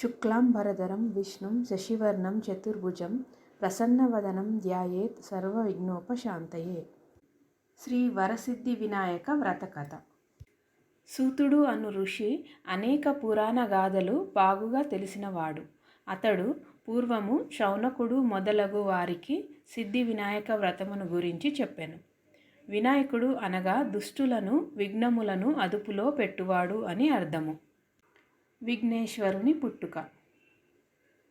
శుక్లాంబరధరం విష్ణుం శశివర్ణం చతుర్భుజం ప్రసన్నవదనం ధ్యాయేత్ సర్వవిఘ్నోపశాంతయే. శ్రీ వరసిద్ధి వినాయక వ్రతకథ. సూతుడు అను ఋషి అనేక పురాణ గాథలు బాగుగా తెలిసినవాడు. అతడు పూర్వము శౌనకుడు మొదలగు వారికి సిద్ధి వినాయక వ్రతమును గురించి చెప్పాను. వినాయకుడు అనగా దుష్టులను విఘ్నములను అదుపులో పెట్టువాడు అని అర్థము. విఘ్నేశ్వరుని పుట్టుక.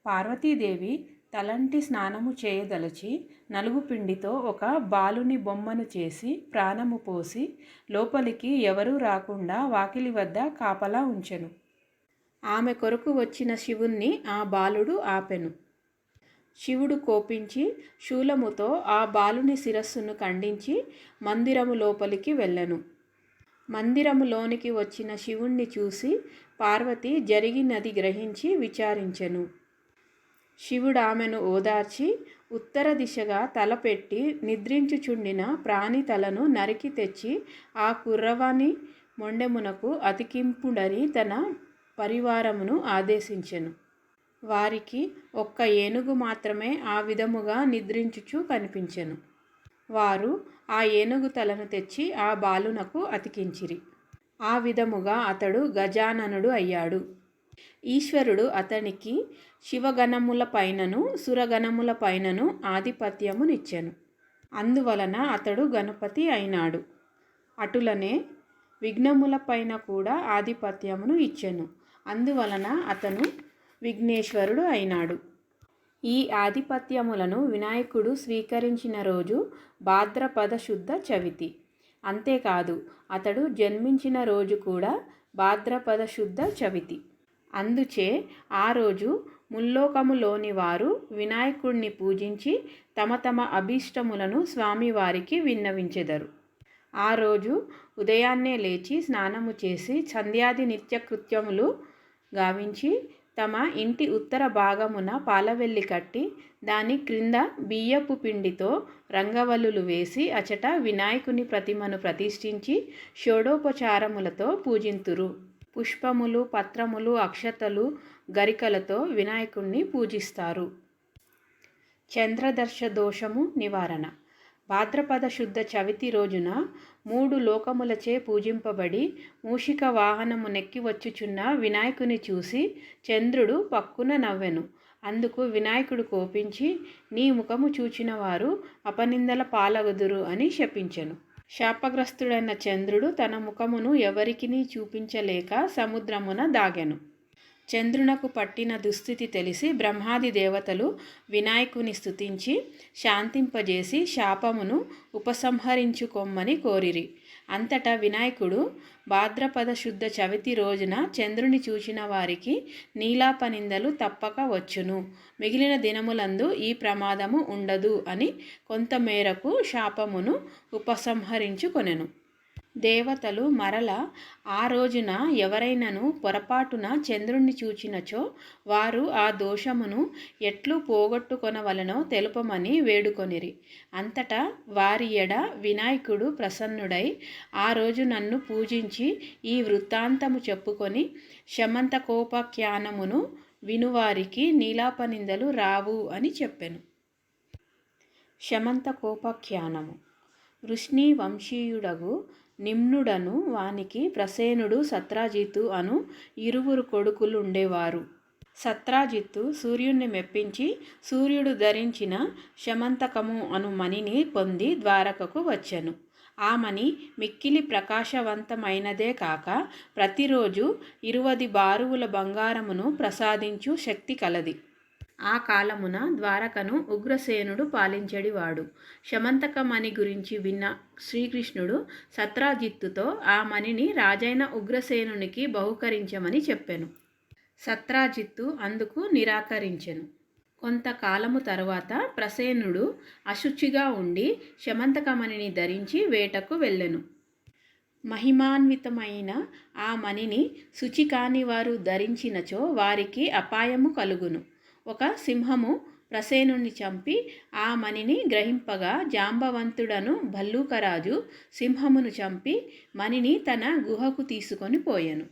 పార్వతీదేవి తలంటి స్నానము చేయదలచి నలుగు పిండితో ఒక బాలుని బొమ్మను చేసి ప్రాణము పోసి లోపలికి ఎవరూ రాకుండా వాకిలి వద్ద కాపలా ఉంచెను. ఆమె కొరకు వచ్చిన శివుణ్ణి ఆ బాలుడు ఆపెను. శివుడు కోపించి శూలముతో ఆ బాలుని శిరస్సును ఖండించి మందిరము లోపలికి వెళ్ళెను. మందిరములోనికి వచ్చిన శివుణ్ణి చూసి పార్వతి జరిగినది గ్రహించి విచారించెను. శివుడు ఆమెను ఓదార్చి ఉత్తర దిశగా తలపెట్టి నిద్రించుచుండిన ప్రాణి తలను నరికి తెచ్చి ఆ కుర్రవాని మొండెమునకు అతికింపుడని తన పరివారమును ఆదేశించెను. వారికి ఒక్క ఏనుగు మాత్రమే ఆ విధముగా నిద్రించుచు కనిపించెను. వారు ఆ ఏనుగు తలను తెచ్చి ఆ బాలునకు అతికించిరి. ఆ విధముగా అతడు గజాననుడు అయ్యాడు. ఈశ్వరుడు అతనికి శివగణముల పైనను సురగణముల పైనను ఆధిపత్యమునిచ్చెను అందువలన అతడు గణపతి అయినాడు. అటులనే విఘ్నముల పైన కూడా ఆధిపత్యమును ఇచ్చెను. అందువలన అతను విఘ్నేశ్వరుడు అయినాడు. ఈ ఆధిపత్యములను వినాయకుడు స్వీకరించిన రోజు భాద్రపద శుద్ధ చవితి. అంతేకాదు అతడు జన్మించిన రోజు కూడా భాద్రపద శుద్ధ చవితి. అందుచే ఆ రోజు ముల్లోకములోని వారు వినాయకుడిని పూజించి తమ తమ అభీష్టములను స్వామివారికి విన్నవించెదరు. ఆ రోజు ఉదయాన్నే లేచి స్నానము చేసి సంధ్యాది నిత్యకృత్యములు గావించి తమ ఇంటి ఉత్తర భాగమున పాలవెల్లి కట్టి దాని క్రింద బియ్యపు పిండితో రంగవల్లులు వేసి అచట వినాయకుని ప్రతిమను ప్రతిష్ఠించి షోడోపచారములతో పూజింతురు. పుష్పములు పత్రములు అక్షతలు గరికలతో వినాయకుణ్ణి పూజిస్తారు. చంద్రదర్శ దోషము నివారణ. భాద్రపద శుద్ధ చవితి రోజున మూడు లోకములచే పూజింపబడి మూషిక వాహనము నెక్కి వచ్చుచున్న వినాయకుని చూసి చంద్రుడు పక్కున నవ్వెను. అందుకు వినాయకుడు కోపించి నీ ముఖము చూచిన వారు అపనిందల పాలగుదురు అని శపించెను. శాపగ్రస్తుడైన చంద్రుడు తన ముఖమును ఎవరికిని చూపించలేక సముద్రమున దాగెను. చంద్రునకు పట్టిన దుస్థితి తెలిసి బ్రహ్మాది దేవతలు వినాయకుని స్థుతించి శాంతింపజేసి శాపమును ఉపసంహరించుకొమ్మని కోరిరి. అంతటా వినాయకుడు భాద్రపద శుద్ధ చవితి రోజున చంద్రుని చూచిన వారికి నీలాపనిందలు తప్పక వచ్చును. మిగిలిన దినములందు ఈ ప్రమాదము ఉండదు అని కొంతమేరకు శాపమును ఉపసంహరించుకొనెను. దేవతలు మరల ఆ రోజున ఎవరైనను పొరపాటున చంద్రుణ్ణి చూచినచో వారు ఆ దోషమును ఎట్లు పోగొట్టుకొనవలనో తెలుపమని వేడుకొనిరి. అంతటా వారి ఎడ వినాయకుడు ప్రసన్నుడై ఆ రోజు నన్ను పూజించి ఈ వృత్తాంతము చెప్పుకొని శమంతకోపఖ్యానమును వినువారికి నీలాపనిందలు రావు అని చెప్పెను. శమంతకోపఖ్యానము. వృష్ణి వంశీయుడగు నిమ్నుడను వానికి ప్రసేనుడు సత్రాజిత్తు అను ఇరువురు కొడుకులు ఉండేవారు సత్రాజిత్తు సూర్యుణ్ణి మెప్పించి సూర్యుడు ధరించిన శమంతకము అను మణిని పొంది ద్వారకకు వచ్చెను. ఆ మణి మిక్కిలి ప్రకాశవంతమైనదే కాక ప్రతిరోజు ఇరువది బారువుల బంగారమును ప్రసాదించు శక్తి కలది. ఆ కాలమున ద్వారకను ఉగ్రసేనుడు పాలించెడివాడు. శమంతకమణి గురించి విన్న శ్రీకృష్ణుడు సత్రాజిత్తుతో ఆ మణిని రాజైన ఉగ్రసేనునికి బహుకరించమని చెప్పెను. సత్రాజిత్తు అందుకు నిరాకరించెను. కొంతకాలము తరువాత ప్రసేనుడు అశుచిగా ఉండి శమంతకమణిని ధరించి వేటకు వెళ్ళెను. మహిమాన్వితమైన ఆ మణిని శుచి కాని వారు ధరించినచో వారికి అపాయము కలుగును. ఒక సింహము ప్రసేనుణ్ణి చంపి ఆ మణిని గ్రహింపగా జాంబవంతుడను భల్లూకరాజు సింహమును చంపి మణిని తన గుహకు తీసుకొని పోయెను.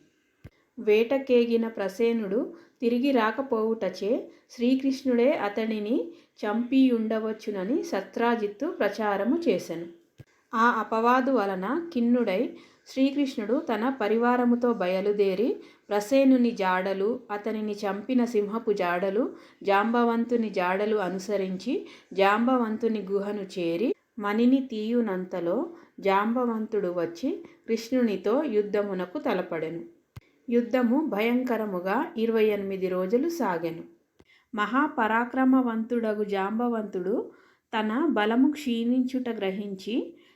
వేటకేగిన ప్రసేనుడు తిరిగి రాకపోవుటచే శ్రీకృష్ణుడే అతనిని చంపియుండవచ్చునని సత్రాజిత్తు ప్రచారము చేసెను. ఆ అపవాదు వలన ఖిన్నుడై శ్రీకృష్ణుడు తన పరివారముతో బయలుదేరి ప్రసేనుని జాడలు అతనిని చంపిన సింహపు జాడలు జాంబవంతుని జాడలు అనుసరించి జాంబవంతుని గుహను చేరి మణిని తీయునంతలో జాంబవంతుడు వచ్చి కృష్ణునితో యుద్ధమునకు తలపడెను. యుద్ధము భయంకరముగా ఇరవై ఎనిమిది రోజులు సాగెను. మహాపరాక్రమవంతుడగు జాంబవంతుడు తన బలము క్షీణించుట గ్రహించి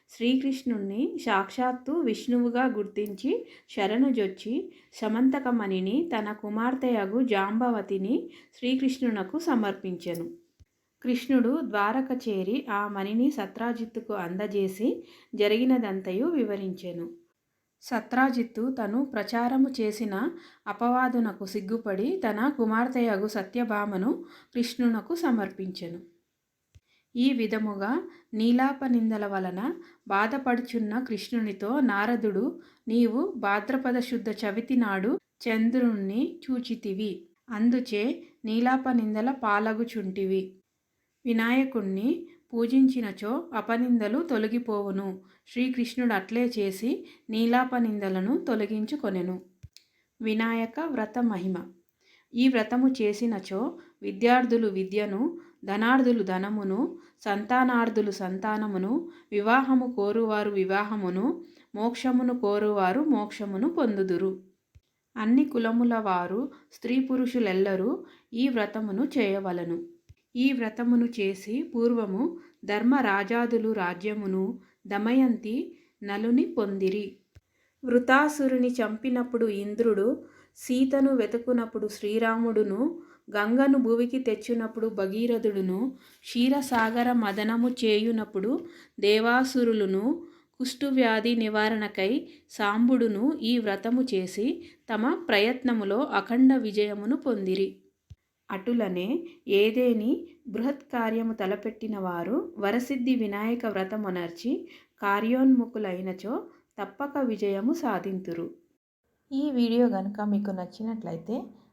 శ్రీకృష్ణుణ్ణి సాక్షాత్తు విష్ణువుగా గుర్తించి శరణుజొచ్చి సమంతకమణిని తన కుమార్తెయగు జాంబవతిని శ్రీకృష్ణునకు సమర్పించెను. కృష్ణుడు ద్వారక చేరి ఆ మణిని సత్రాజిత్తుకు అందజేసి జరిగినదంతయు వివరించెను. సత్రాజిత్తు తను ప్రచారము చేసిన అపవాదునకు సిగ్గుపడి తన కుమార్తెయగు సత్యభామను కృష్ణునకు సమర్పించెను. ఈ విధముగా నీలాపనిందల వలన బాధపడుచున్న కృష్ణునితో నారదుడు నీవు భాద్రపద శుద్ధ చవితి నాడు చంద్రుణ్ణి చూచితివి. అందుచే నీలాపనిందల పాలగుచుంటివి. వినాయకుణ్ణి పూజించినచో అపనిందలు తొలగిపోవును. శ్రీకృష్ణుడు అట్లే చేసి నీలాపనిందలను తొలగించుకొనెను. వినాయక వ్రత మహిమ. ఈ వ్రతము చేసినచో విద్యార్థులు విద్యను ధనార్థులు ధనమును సంతానార్థులు సంతానమును వివాహము కోరువారు వివాహమును మోక్షమును కోరువారు మోక్షమును పొందుదురు. అన్ని కులముల వారు స్త్రీ పురుషులెల్లరూ ఈ వ్రతమును చేయవలను. ఈ వ్రతమును చేసి పూర్వము ధర్మరాజాదులు రాజ్యమును దమయంతి నలుని పొందిరి. వృతాసురుని చంపినప్పుడు ఇంద్రుడు సీతను వెతుకునప్పుడు శ్రీరాముడును గంగను భూమికి తెచ్చినప్పుడు భగీరథుడును క్షీరసాగర మదనము చేయునప్పుడు దేవాసురులను కుష్ఠువ్యాధి నివారణకై సాంబుడును ఈ వ్రతము చేసి తమ ప్రయత్నములో అఖండ విజయమును పొందిరి. అటులనే ఏదేని బృహత్ కార్యము తలపెట్టిన వారు వరసిద్ధి వినాయక వ్రతమునర్చి కార్యోన్ముఖులైనచో తప్పక విజయము సాధింతురు. ఈ వీడియో కనుక మీకు నచ్చినట్లయితే